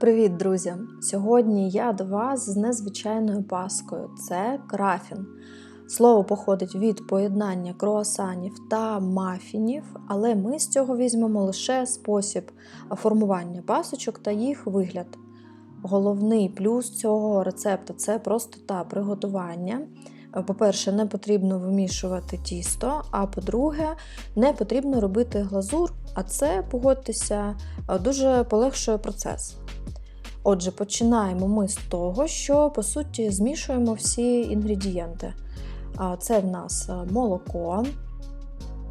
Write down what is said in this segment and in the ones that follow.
Привіт, друзі! Сьогодні я до вас з незвичайною паскою. Це крафін. Слово походить від поєднання круасанів та мафінів, але ми з цього візьмемо лише спосіб формування пасочок та їх вигляд. Головний плюс цього рецепту це простота приготування. По-перше, не потрібно вимішувати тісто, а по-друге, не потрібно робити глазур, а це, погодьтеся, дуже полегшує процес. Отже, починаємо ми з того, що по суті змішуємо всі інгредієнти. Це в нас е, молоко,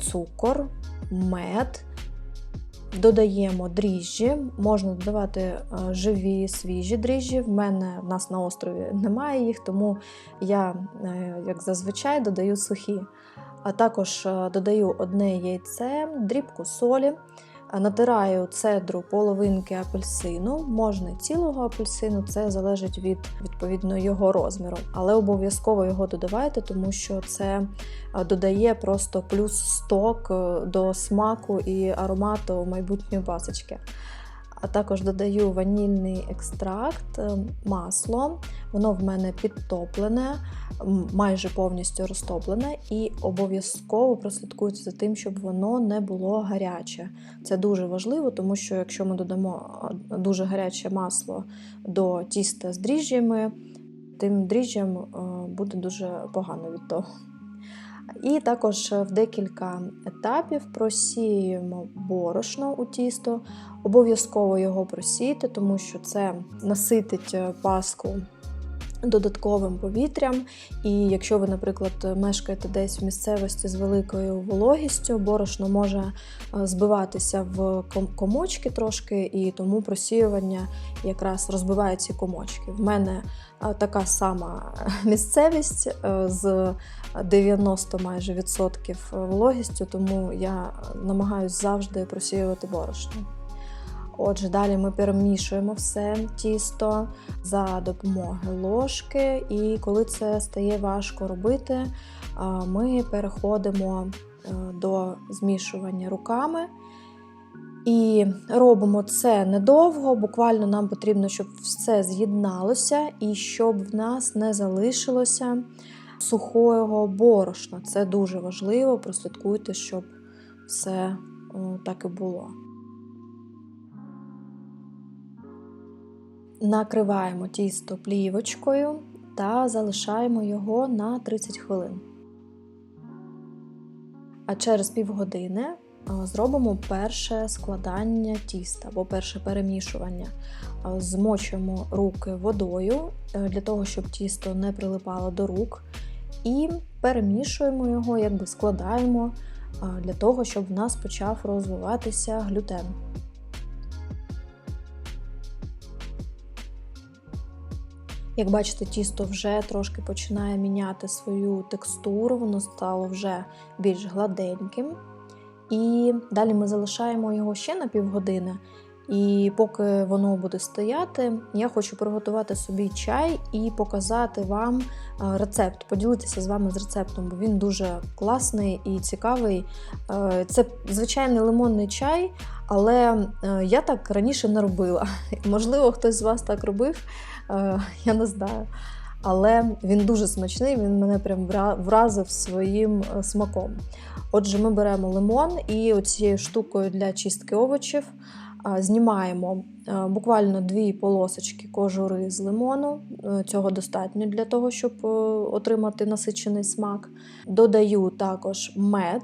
цукор, мед. Додаємо дріжджі, можна додавати е, живі, свіжі дріжджі. В мене в нас на острові немає їх, тому я, е, як зазвичай, додаю сухі. А також е, додаю одне яйце, дрібку солі, натираю цедру половинки апельсину, можна цілого апельсину, це залежить від відповідно його розміру. Але обов'язково його додавайте, тому що це додає просто плюс сток до смаку і аромату майбутньої пасочки. А також додаю ванільний екстракт, масло, воно в мене підтоплене, майже повністю розтоплене, і обов'язково прослідкуйте за тим, щоб воно не було гаряче. Це дуже важливо, тому що якщо ми додамо дуже гаряче масло до тіста з дріжджями, тим дріжджям буде дуже погано від того. І також в декілька етапів просіємо борошно у тісто, обов'язково його просійте, тому що це наситить паску додатковим повітрям. І якщо ви, наприклад, мешкаєте десь в місцевості з великою вологістю, борошно може збиватися в комочки трошки, і тому просіювання якраз розбиває ці комочки. В мене така сама місцевість з 90 майже відсотків вологістю, тому я намагаюся завжди просіювати борошно. Отже, далі ми перемішуємо все тісто за допомогою ложки, і коли це стає важко робити, ми переходимо е, до змішування руками. І робимо це недовго, буквально нам потрібно, щоб все з'єдналося і щоб в нас не залишилося сухого борошна. Це дуже важливо, прослідкуйте, щоб все так і було. Накриваємо тісто плівочкою та залишаємо його на 30 хвилин. А через півгодини зробимо перше складання тіста або перше перемішування. Змочуємо руки водою е, для того, щоб тісто не прилипало до рук. І перемішуємо його, якби складаємо для того, щоб в нас почав розвиватися глютен. Як бачите, тісто вже трошки починає міняти свою текстуру, воно стало вже більш гладеньким. І далі ми залишаємо його ще на півгодини. І поки воно буде стояти, я хочу приготувати собі чай і показати вам рецепт, поділитися з вами з рецептом, бо він дуже класний і цікавий. Це звичайний лимонний чай, але я так раніше не робила. Можливо, хтось з вас так робив. Е, я не знаю. Але він дуже смачний, він мене прям вразив своїм е, смаком. Отже, ми беремо лимон і оцією штукою для чистки овочів е, знімаємо буквально дві полосочки кожури з лимону. Цього достатньо для того, щоб отримати насичений смак. Додаю також мед.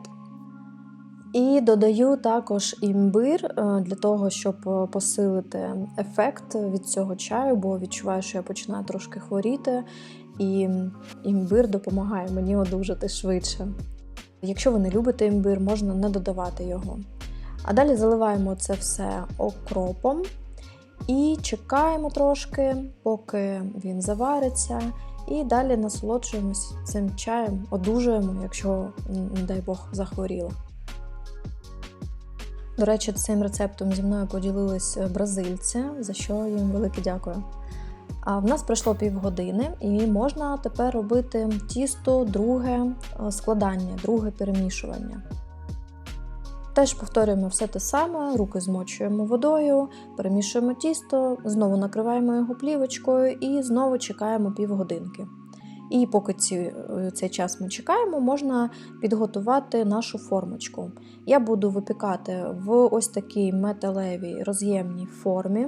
І додаю також імбир е, для того, щоб е, посилити ефект від цього чаю, бо відчуваю, що я починаю трошки хворіти, і імбир допомагає мені одужати швидше. Якщо ви не любите імбир, можна не додавати його. А далі заливаємо це все окропом і чекаємо трошки, поки він завариться. І далі насолоджуємось цим чаєм, одужуємо, якщо, не дай Бог, захворіла. До речі, цим рецептом зі мною поділились е, бразильці, за що їм велике дякую. А в нас пройшло півгодини, і можна тепер робити тісто, друге е, складання, друге перемішування. Теж повторюємо все те саме, руки змочуємо водою, перемішуємо тісто, знову накриваємо його плівочкою і знову чекаємо півгодинки. І поки ці, цей час ми чекаємо, можна підготувати нашу формочку. Я буду випікати в ось такій металевій роз'ємній формі.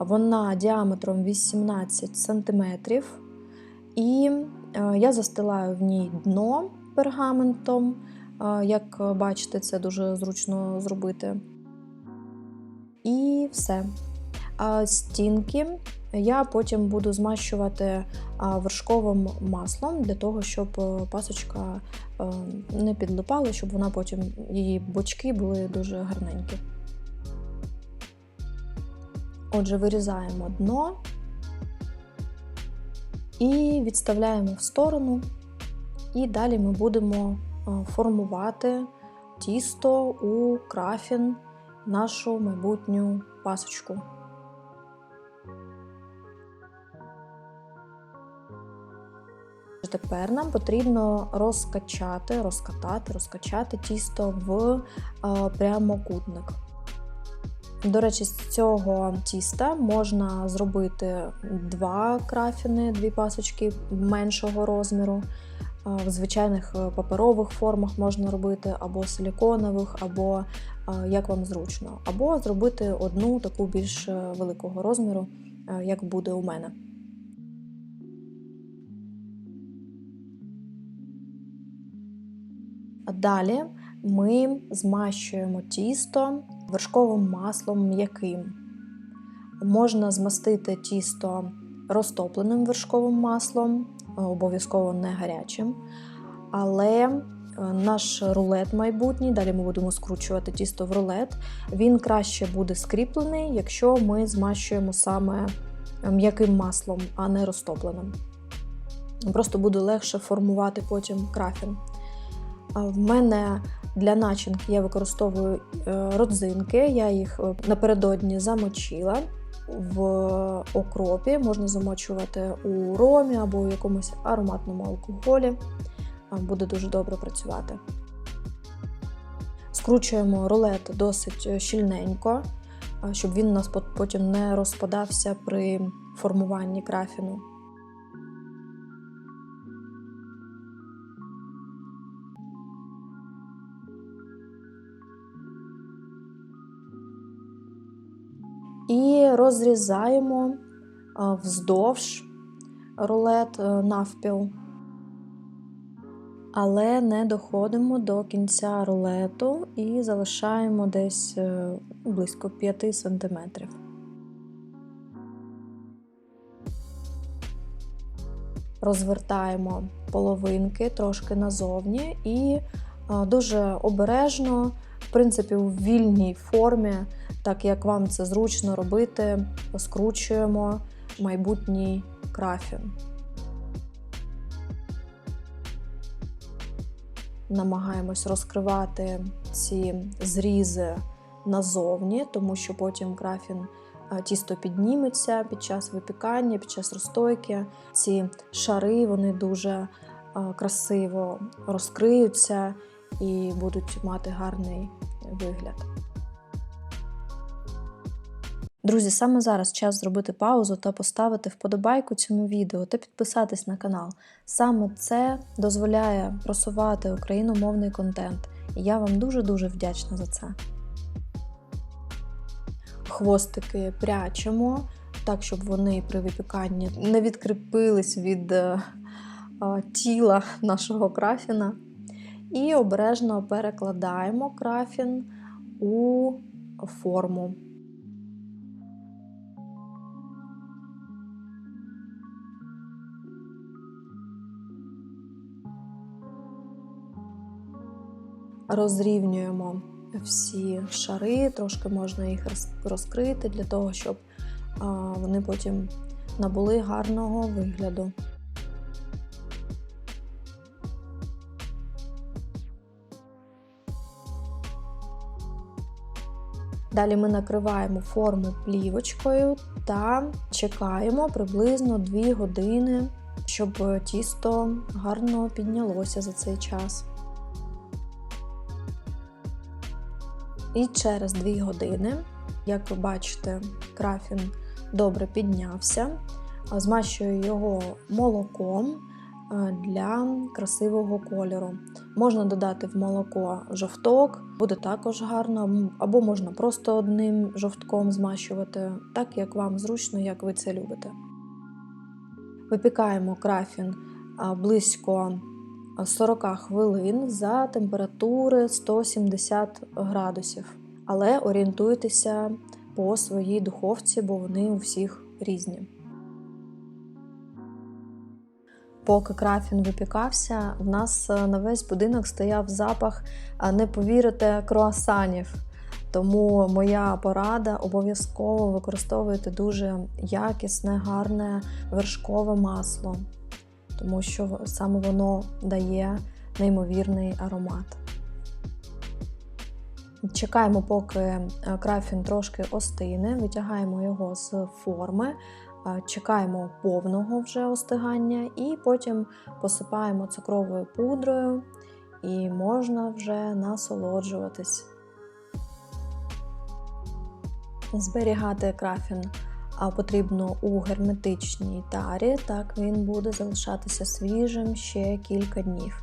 Вона діаметром 18 см. І е, я застилаю в ній дно пергаментом. Е, Як бачите, це дуже зручно зробити. І все. Стінки я потім буду змащувати вершковим маслом для того, щоб е, пасочка е, не підлипала, щоб вона потім її бочки були дуже гарненькі. Отже, вирізаємо дно і відставляємо в сторону. І далі ми будемо е, формувати тісто у крафін, нашу майбутню пасочку. Тепер нам потрібно розкачати, розкатати, розкачати тісто в е, прямокутник. До речі, з цього тіста можна зробити два крафіни, дві пасочки меншого розміру. В звичайних е, паперових формах можна робити або силіконових, або як вам зручно, або зробити одну таку більш е, великого розміру, е, як буде у мене. Далі ми змащуємо тісто вершковим маслом м'яким. Можна змастити тісто розтопленим вершковим маслом, обов'язково не гарячим. Але е, наш рулет майбутній, далі ми будемо скручувати тісто в рулет, він краще буде скріплений, якщо ми змащуємо саме м'яким маслом, а не розтопленим. Просто буде легше формувати потім крафін. В мене для начинки я використовую е, родзинки, я їх е, напередодні замочила в окропі, можна замочувати у ромі або у якомусь ароматному алкоголі. Буде дуже добре працювати. Скручуємо рулет досить щільненько, щоб він у нас потім не розпадався при формуванні крафіну. Розрізаємо вздовж рулет е, навпіл, але не доходимо до кінця рулету і залишаємо десь е, близько 5 см. Розвертаємо половинки трошки назовні і дуже обережно, принципі, у вільній формі так як вам це зручно робити, скручуємо майбутній крафін. Намагаємось розкривати ці зрізи назовні, тому що потім крафін тісто підніметься під час випікання, під час розстойки. Ці шари вони дуже красиво розкриються і будуть мати гарний вигляд. Друзі, саме зараз час зробити паузу та поставити вподобайку цьому відео та підписатись на канал. Саме це дозволяє просувати україномовний контент, і я вам дуже-дуже вдячна за це. Хвостики прячемо, так, щоб вони при випіканні не відкріпились від е, тіла нашого крафіна. І обережно перекладаємо крафін у форму. розрівнюємо всі шари, трошки можна їх розкрити для того, щоб вони потім набули гарного вигляду. Далі ми накриваємо форму плівочкою та чекаємо приблизно 2 години, щоб тісто гарно піднялося за цей час. І через 2 години, як ви бачите, крафін добре піднявся. Змащую його молоком для красивого кольору. Можна додати в молоко жовток, буде також гарно, або можна просто одним жовтком змащувати, так як вам зручно, як ви це любите. Випікаємо крафін близько 40 хвилин за температури 170 градусів. Але орієнтуйтеся по своїй духовці, бо вони у всіх різні. Поки крафін випікався, в нас е, на весь будинок стояв запах, не повірите, круасанів. Тому моя порада обов'язково використовуйте дуже якісне, гарне вершкове масло, тому що саме воно дає неймовірний аромат. Чекаємо, поки е, крафін трошки остине, витягаємо його з форми, е, чекаємо повного вже остигання і потім посипаємо цукровою пудрою і можна вже насолоджуватись. Зберігати крафін потрібно у герметичній тарі, так він буде залишатися свіжим ще кілька днів.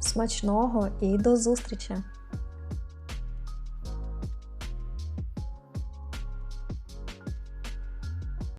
Смачного і до зустрічі!